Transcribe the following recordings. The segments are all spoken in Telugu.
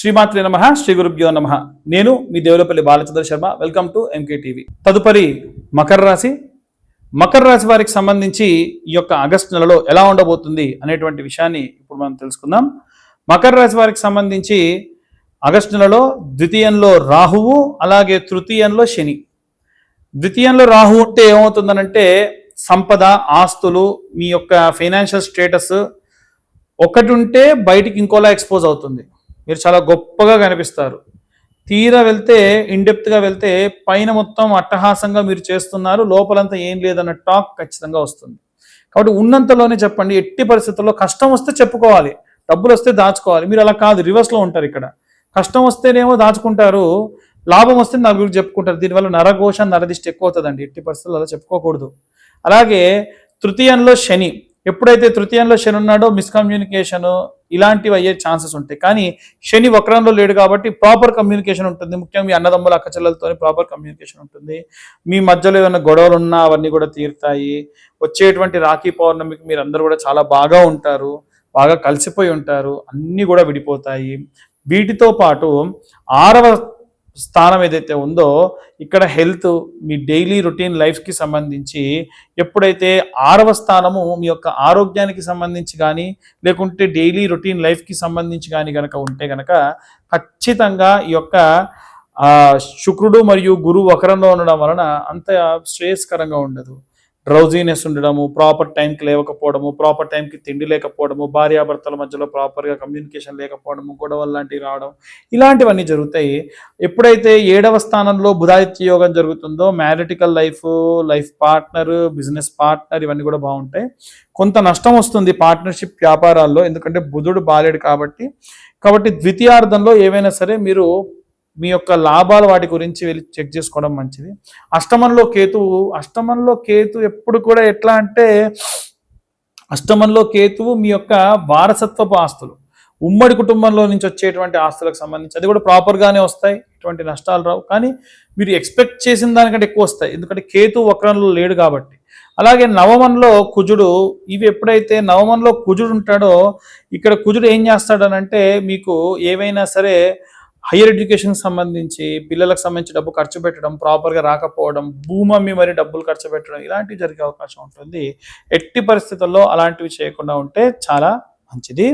శ్రీమాత్రి నమ శ్రీ గురుభ్యో నమ. నేను మీ Devulapalli Balachandra Sharma welcome to MK TV తదుపరి మకర రాశి. మకర రాశి వారికి సంబంధించి ఈ యొక్క ఆగస్టు నెలలో ఎలా ఉండబోతుంది అనేటువంటి విషయాన్ని ఇప్పుడు మనం తెలుసుకుందాం. మకర రాశి వారికి సంబంధించి ఆగస్టు నెలలో ద్వితీయంలో రాహువు అలాగే తృతీయంలో శని. ద్వితీయంలో రాహు ఉంటే ఏమవుతుందనంటే సంపద ఆస్తులు మీ యొక్క ఫైనాన్షియల్ స్టేటస్ ఒకటి ఉంటే బయటికి ఇంకోలా ఎక్స్పోజ్ అవుతుంది. మీరు చాలా గొప్పగా కనిపిస్తారు. తీరా వెళ్తే ఇన్డెప్త్గా వెళ్తే పైన మొత్తం అట్టహాసంగా మీరు చేస్తున్నారు లోపలంతా ఏం లేదన్న టాక్ ఖచ్చితంగా వస్తుంది. కాబట్టి ఉన్నంతలోనే చెప్పండి ఎట్టి పరిస్థితుల్లో కష్టం వస్తే చెప్పుకోవాలి డబ్బులు వస్తే దాచుకోవాలి. మీరు అలా కాదు రివర్స్లో ఉంటారు ఇక్కడ. కష్టం వస్తేనేమో దాచుకుంటారు లాభం వస్తే నలుగురికి చెప్పుకుంటారు. దీనివల్ల నరఘోష నరదిష్టి ఎక్కువ అవుతుందండి. ఎట్టి పరిస్థితుల్లో అలా చెప్పుకోకూడదు. అలాగే తృతీయంలో శని. ఎప్పుడైతే తృతీయంలో శని ఉన్నాడో మిస్కమ్యూనికేషన్ ఇలాంటివి అయ్యే ఛాన్సెస్ ఉంటాయి. కానీ శని వక్రంలో లేడు కాబట్టి ప్రాపర్ కమ్యూనికేషన్ ఉంటుంది. ముఖ్యంగా మీ అన్నదమ్ముల అక్కచెల్లెలతో ప్రాపర్ కమ్యూనికేషన్ ఉంటుంది. మీ మధ్యలో ఏమైనా గొడవలు ఉన్నా అవన్నీ కూడా తీరుతాయి. వచ్చేటువంటి రాఖీ పౌర్ణమికి మీరు అందరూ కూడా చాలా బాగా ఉంటారు. బాగా కలిసిపోయి ఉంటారు. అన్నీ కూడా విడిపోతాయి. వీటితో పాటు ఆరవ స్థానం ఏదైతే ఉందో ఇక్కడ హెల్త్ మీ డైలీ రొటీన్ లైఫ్కి సంబంధించి ఎప్పుడైతే ఆరవ స్థానము మీ యొక్క ఆరోగ్యానికి సంబంధించి కానీ లేకుంటే డైలీ రొటీన్ లైఫ్కి సంబంధించి కానీ కనుక ఉంటే కనుక ఖచ్చితంగా ఈ యొక్క శుక్రుడు మరియు గురువు ఒకరంలో ఉండడం వలన అంత శ్రేయస్కరంగా ఉండదు. డ్రౌజీనెస్ ఉండడము ప్రాపర్ టైంకి లేవకపోవడము ప్రాపర్ టైంకి తిండి లేకపోవడము భార్యాభర్తల మధ్యలో ప్రాపర్గా కమ్యూనికేషన్ లేకపోవడము గొడవలు లాంటివి రావడం ఇలాంటివన్నీ జరుగుతాయి. ఎప్పుడైతే ఏడవ స్థానంలో బుధాదిత్య యోగం జరుగుతుందో marital life life partner business partner ఇవన్నీ కూడా బాగుంటాయి. కొంత నష్టం వస్తుంది పార్ట్నర్షిప్ వ్యాపారాల్లో ఎందుకంటే బుధుడు బాలేడు కాబట్టి. కాబట్టి ద్వితీయార్థంలో ఏవైనా సరే మీరు మీ యొక్క లాభాలు వాటి గురించి వెళ్ళి చెక్ చేసుకోవడం మంచిది. అష్టమంలో కేతువు అష్టమంలో కేతు ఎప్పుడు కూడా ఎట్లా అంటే అష్టమంలో కేతువు మీ యొక్క వారసత్వపు ఆస్తులు. ఉమ్మడి కుటుంబంలో నుంచి వచ్చేటువంటి ఆస్తులకు సంబంధించి అది కూడా ప్రాపర్గానే వస్తాయి ఎటువంటి నష్టాలు రావు. కానీ మీరు ఎక్స్పెక్ట్ చేసిన దానికంటే ఎక్కువ వస్తాయి. ఎందుకంటే కేతు వక్రంలో లేడు కాబట్టి. అలాగే నవమంలో కుజుడు ఇవి ఎప్పుడైతే నవమంలో కుజుడు ఉంటాడో ఇక్కడ కుజుడు ఏం చేస్తాడనంటే మీకు ఏవైనా సరే హయ్యర్ ఎడ్యుకేషన్ సంబంధించి పిల్లలకు సంబంధించి డబ్బు ఖర్చు పెట్టడం ప్రాపర్గా రాకపోవడం భూమమ్మి మరి డబ్బులు ఖర్చు పెట్టడం ఇలాంటివి జరిగే అవకాశం ఉంటుంది. ఎట్టి పరిస్థితుల్లో అలాంటివి చేయకుండా ఉంటే చాలా మంచిది.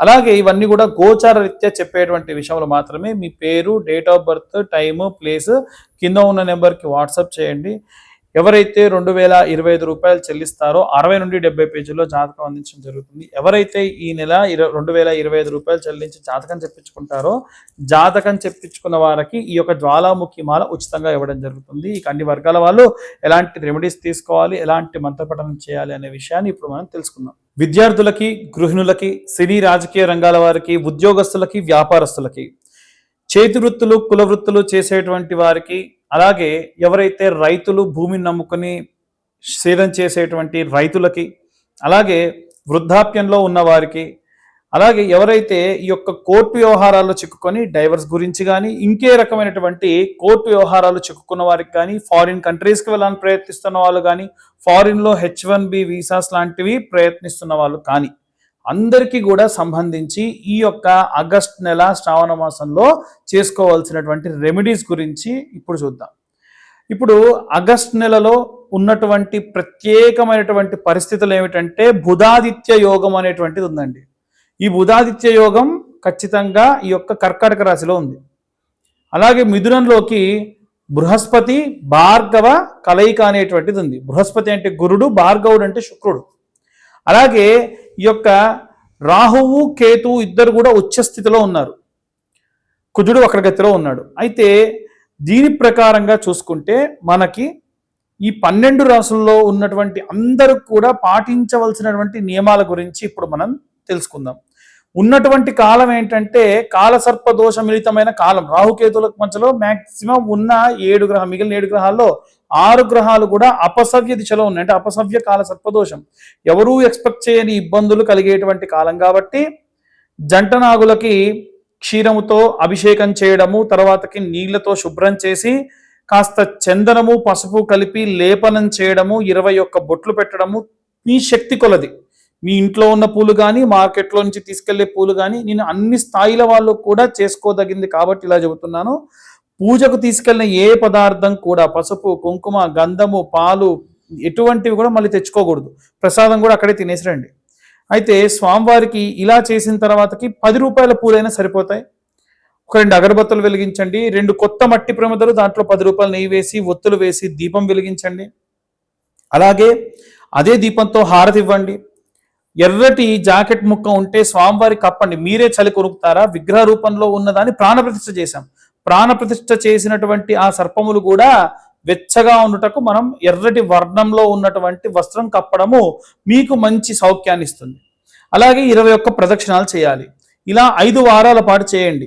అలాగే ఇవన్నీ కూడా గోచార రీత్యా చెప్పేటువంటి విషయంలో మాత్రమే. మీ పేరు date of birth time place కింద ఉన్న నెంబర్కి వాట్సాప్ చేయండి. ఎవరైతే రెండు వేల ఇరవై ఐదు రూపాయలు చెల్లిస్తారో అరవై నుండి డెబ్బై పేజీల్లో జాతకం అందించడం జరుగుతుంది. ఎవరైతే ఈ నెల ఇర రెండు వేల ఇరవై ఐదు రూపాయలు చెల్లించి జాతకం చెప్పించుకుంటారో జాతకం చెప్పించుకున్న వారికి ఈ యొక్క జ్వాలాముఖి మాల ఉచితంగా ఇవ్వడం జరుగుతుంది. ఇక అన్ని వర్గాల వాళ్ళు ఎలాంటి రెమెడీస్ తీసుకోవాలి ఎలాంటి మంత్రపఠనం చేయాలి అనే విషయాన్ని ఇప్పుడు మనం తెలుసుకుందాం. విద్యార్థులకి గృహిణులకి సినీ రాజకీయ రంగాల వారికి ఉద్యోగస్తులకి వ్యాపారస్తులకి చేతి వృత్తులు కుల వృత్తులు చేసేటువంటి వారికి అలాగే ఎవరైతే రైతులు భూమిని నమ్ముకొని సేదం చేసేటువంటి రైతులకి అలాగే వృద్ధాప్యంలో ఉన్న వారికి అలాగే ఎవరైతే ఈ యొక్క కోర్టు వ్యవహారాల్లో చిక్కుకొని డైవర్స్ గురించి కానీ ఇంకే రకమైనటువంటి కోర్టు వ్యవహారాలు చిక్కుకున్న వారికి కానీ ఫారిన్ కంట్రీస్కి వెళ్ళాలని ప్రయత్నిస్తున్న వాళ్ళు కానీ ఫారిన్లో హెచ్ వన్ బి వీసాస్ లాంటివి ప్రయత్నిస్తున్న వాళ్ళు కానీ అందరికీ కూడా సంబంధించి ఈ యొక్క ఆగస్ట్ నెల శ్రావణ మాసంలో చేసుకోవాల్సినటువంటి రెమెడీస్ గురించి ఇప్పుడు చూద్దాం. ఇప్పుడు ఆగస్ట్ నెలలో ఉన్నటువంటి ప్రత్యేకమైనటువంటి పరిస్థితులు ఏమిటంటే బుధాదిత్య యోగం అనేటువంటిది ఉందండి. ఈ బుధాదిత్య యోగం ఖచ్చితంగా ఈ యొక్క కర్కాటక రాశిలో ఉంది. అలాగే మిథునంలోకి బృహస్పతి భార్గవ కలయిక అనేటువంటిది ఉంది. బృహస్పతి అంటే గురుడు భార్గవుడు అంటే శుక్రుడు. అలాగే ఈ యొక్క రాహువు కేతువు ఇద్దరు కూడా ఉచ్చ స్థితిలో ఉన్నారు. కుజుడు వక్రగతిలో ఉన్నాడు. అయితే దీని ప్రకారంగా చూసుకుంటే మనకి ఈ పన్నెండు రాసుల్లో ఉన్నటువంటి అందరూ కూడా పాటించవలసినటువంటి నియమాల గురించి ఇప్పుడు మనం తెలుసుకుందాం. ఉన్నటువంటి కాలం ఏంటంటే కాలసర్ప దోష మిళితమైన కాలం. రాహుకేతులకు మధ్యలో మాక్సిమం ఉన్న ఏడు గ్రహం మిగిలిన ఏడు గ్రహాల్లో ఆరు గ్రహాలు కూడా అపసవ్య దిశలో ఉన్నాయి. అంటే అపసవ్య కాల సర్పదోషం ఎవరూ ఎక్స్పెక్ట్ చేయని ఇబ్బందులు కలిగేటువంటి కాలం కాబట్టి జంట నాగులకి క్షీరముతో అభిషేకం చేయడము తర్వాతకి నీళ్ళతో శుభ్రం చేసి కాస్త చందనము పసుపు కలిపి లేపనం చేయడము ఇరవై ఒక్క బొట్లు పెట్టడము మీ శక్తి కొలది. మీ ఇంట్లో ఉన్న పూలు కానీ మార్కెట్లో నుంచి తీసుకెళ్ళే పూలు కానీ నేను అన్ని స్థాయిల వాళ్ళు కూడా చేసుకోదగింది కాబట్టి ఇలా చెబుతున్నాను. పూజకు తీసుకెళ్ళిన ఏ పదార్థం కూడా పసుపు కుంకుమ గంధము పాలు ఎటువంటివి కూడా మళ్ళీ తెచ్చుకోకూడదు. ప్రసాదం కూడా అక్కడే తినేసి రండి. అయితే స్వామివారికి ఇలా చేసిన తర్వాతకి పది రూపాయల పూలైనా సరిపోతాయి. ఒక రెండు అగరబత్తులు వెలిగించండి రెండు కొత్త మట్టి ప్రమిదలు దాంట్లో పది రూపాయలు నెయ్యి వేసి ఒత్తులు వేసి దీపం వెలిగించండి. అలాగే అదే దీపంతో హారతి ఇవ్వండి. ఎర్రటి జాకెట్ ముక్క ఉంటే స్వామివారి కప్పండి. మీరే చలి కొనుక్కుతారా విగ్రహ రూపంలో ఉన్నదాన్ని ప్రాణప్రతిష్ఠ చేశాం. ప్రాణప్రతిష్ఠ చేసినటువంటి ఆ సర్పములు కూడా వెచ్చగా ఉండుటకు మనం ఎర్రటి వర్ణంలో ఉన్నటువంటి వస్త్రం కప్పడము మీకు మంచి సౌఖ్యాన్ని ఇస్తుంది. అలాగే ఇరవై ఒక్క ప్రదక్షిణాలు చేయాలి. ఇలా ఐదు వారాల పాటు చేయండి.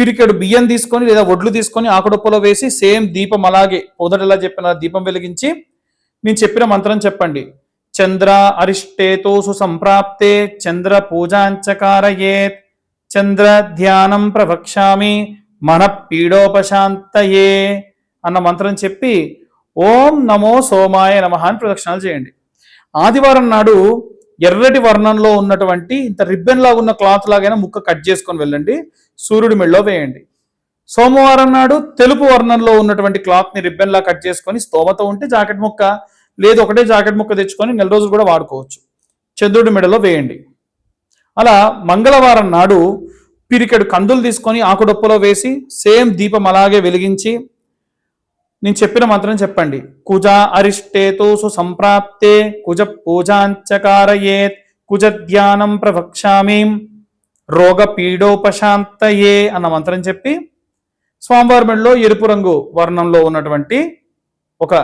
పిరికెడు బియ్యం తీసుకొని లేదా వడ్లు తీసుకొని ఆకుడుప్పలో వేసి సేమ్ దీపం అలాగే పొదటలా చెప్పిన దీపం వెలిగించి నేను చెప్పిన మంత్రం చెప్పండి. చంద్ర అరిష్టేతో సుసంప్రాప్తే చంద్ర పూజాంచకారయేత్ చంద్ర ధ్యానం ప్రవక్ష్యామి మన పీడోపశాంతయే అన్న మంత్రం చెప్పి ఓం నమో సోమాయ నమ అని ప్రదక్షిణాలు చేయండి. ఆదివారం నాడు ఎర్రటి వర్ణంలో ఉన్నటువంటి ఇంత రిబ్బన్ లాగా ఉన్న క్లాత్ లాగైనా ముక్క కట్ చేసుకొని వెళ్ళండి. సూర్యుడి మెళ్ళో వేయండి. సోమవారం నాడు తెలుపు వర్ణంలో ఉన్నటువంటి క్లాత్ని రిబ్బన్ లా కట్ చేసుకొని స్తోమత ఉంటే జాకెట్ ముక్క లేదు ఒకటే జాకెట్ ముక్క తెచ్చుకొని నెల రోజులు కూడా వాడుకోవచ్చు. చంద్రుడి మెడలో వేయండి. అలా మంగళవారం నాడు పిరికెడు కందులు తీసుకొని ఆకుడొప్పలో వేసి సేమ్ దీపం అలాగే వెలిగించి నేను చెప్పిన మంత్రం చెప్పండి. కుజ అరిష్టేతో సుసంప్రాప్తే కుజ పూజాంచకారయేత్ కుజ ధ్యానం ప్రవక్షామి రోగ పీడోపశాంతయే అన్న మంత్రం చెప్పి స్వామివారి మెడలో ఎరుపు రంగు వర్ణంలో ఉన్నటువంటి ఒక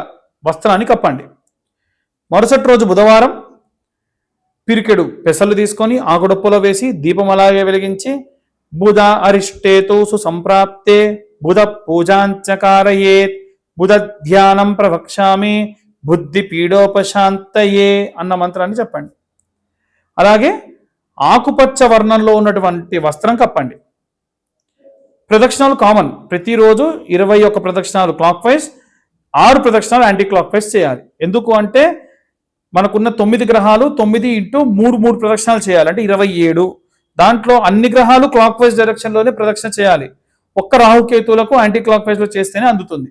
వస్త్రాన్ని కప్పండి. మరుసటి రోజు బుధవారం పిరికెడు పెసలు తీసుకొని ఆకుడప్పులో వేసి దీపం అలాగే వెలిగించి బుధ అరిష్టేతో సుసంప్రాప్తే బుధ పూజాంచకారయేత్ బుధ ధ్యానం ప్రవక్ష్యామి బుద్ధి పీడోపశాంతయే అన్న మంత్రాన్ని చెప్పండి. అలాగే ఆకుపచ్చ వర్ణంలో ఉన్నటువంటి వస్త్రం కప్పండి. ప్రదక్షిణాలు కామన్. ప్రతిరోజు ఇరవై ఒక్క ప్రదక్షిణాలు క్లాక్ వైజ్ ఆరు ప్రదక్షిణాలు యాంటీ క్లాక్ వైజ్ చేయాలి. ఎందుకు అంటే మనకున్న తొమ్మిది గ్రహాలు తొమ్మిది ఇంటూ మూడు మూడు ప్రదక్షిణాలు చేయాలి. అంటే ఇరవై ఏడు. దాంట్లో అన్ని గ్రహాలు క్లాక్ వైజ్ డైరెక్షన్లోనే ప్రదక్షిణ చేయాలి. ఒక్క రాహుకేతువులకు యాంటీ క్లాక్ వైజ్లో చేస్తేనే అందుతుంది.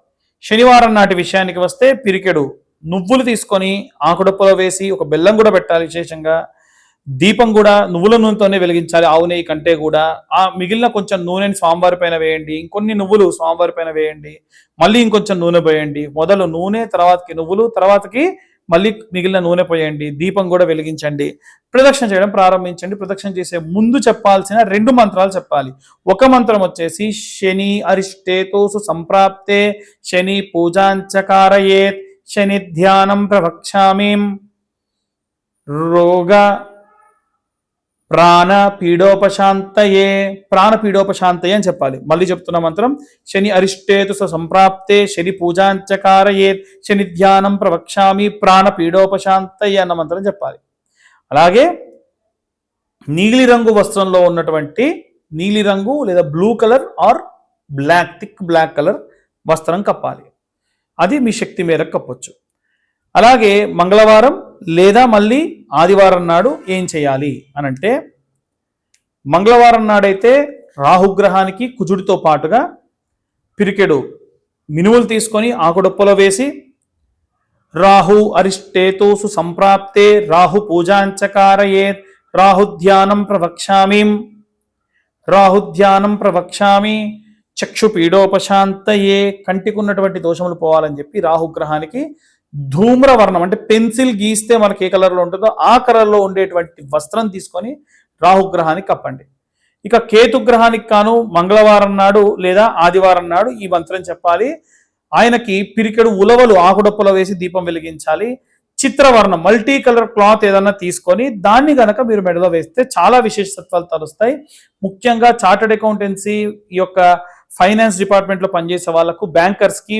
శనివారం నాటి విషయానికి వస్తే పిరికెడు నువ్వులు తీసుకొని ఆకుడప్పలో వేసి ఒక బెల్లం కూడా పెట్టాలి విశేషంగా. దీపం కూడా నువ్వుల నూనెతోనే వెలిగించాలి ఆవు నెయ్యి కంటే కూడా. ఆ మిగిలిన కొంచెం నూనెని స్వామివారి పైన వేయండి ఇంకొన్ని నువ్వులు స్వామివారి పైన వేయండి మళ్ళీ ఇంకొంచెం నూనె పోయండి. మొదలు నూనె తర్వాతకి నువ్వులు తర్వాతకి మళ్ళీ మిగిలిన నూనె పోయండి దీపం కూడా వెలిగించండి. ప్రదక్షిణ చేయడం ప్రారంభించండి. ప్రదక్షిణ చేసే ముందు చెప్పాల్సిన రెండు మంత్రాలు చెప్పాలి. ఒక మంత్రం వచ్చేసి శని అరిష్టేతోసు సంప్రాప్తే శని పూజాంచకారయేత్ శని ధ్యానం ప్రవక్ష్యామి. రోగ ప్రాణ పీడోపశాంతయే ప్రాణ పీడోపశాంతయే అని చెప్పాలి. మళ్ళీ చెప్తున్న మంత్రం శని అరిష్టేతు సంప్రాప్తే శని పూజాంచకారయే శని ధ్యానం ప్రవక్ష్యామి ప్రాణ పీడోపశాంతయే అన్న మంత్రం చెప్పాలి. అలాగే నీలిరంగు వస్త్రంలో ఉన్నటువంటి నీలిరంగు లేదా blue colour or black thick black colour వస్త్రం కప్పాలి. అది మీ శక్తి మేరకు కప్పొచ్చు. అలాగే మంగళవారం లేదా మళ్ళీ ఆదివారం నాడు ఏం చేయాలి అని అంటే మంగళవారం నాడైతే రాహుగ్రహానికి కుజుడితో పాటుగా పిరికెడు మినువులు తీసుకొని ఆకుడొప్పలో వేసి రాహు అరిష్టేతోసు సంప్రాప్తే రాహు పూజాంచకారయే రాహుధ్యానం ప్రవక్ష్యామి. రాహుధ్యానం ప్రవక్ష్యామి. చక్షు పీడోపశాంతయే దోషములు పోవాలని చెప్పి రాహుగ్రహానికి ధూమ్రవర్ణం అంటే పెన్సిల్ గీస్తే మనకి ఏ కలర్లో ఉంటుందో ఆ కలర్లో ఉండేటువంటి వస్త్రం తీసుకొని రాహుగ్రహానికి కప్పండి. ఇక కేతుగ్రహానికి కాను మంగళవారం నాడు లేదా ఆదివారం నాడు ఈ మంత్రం చెప్పాలి. ఆయనకి పిరికెడు ఉలవలు ఆకుడప్పుల వేసి దీపం వెలిగించాలి. చిత్రవర్ణం మల్టీ కలర్ క్లాత్ ఏదన్నా తీసుకొని దాన్ని గనక మీరు మెడలో వేస్తే చాలా విశేషత్వాలు తలుస్తాయి. ముఖ్యంగా చార్టెడ్ అకౌంటెన్సీ ఈ యొక్క ఫైనాన్స్ డిపార్ట్మెంట్లో పనిచేసే వాళ్ళకు బ్యాంకర్స్కి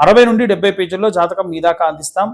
అరవై నుండి డెబ్బై పేజీల్లో జాతకం మీ దాకా అందిస్తాం.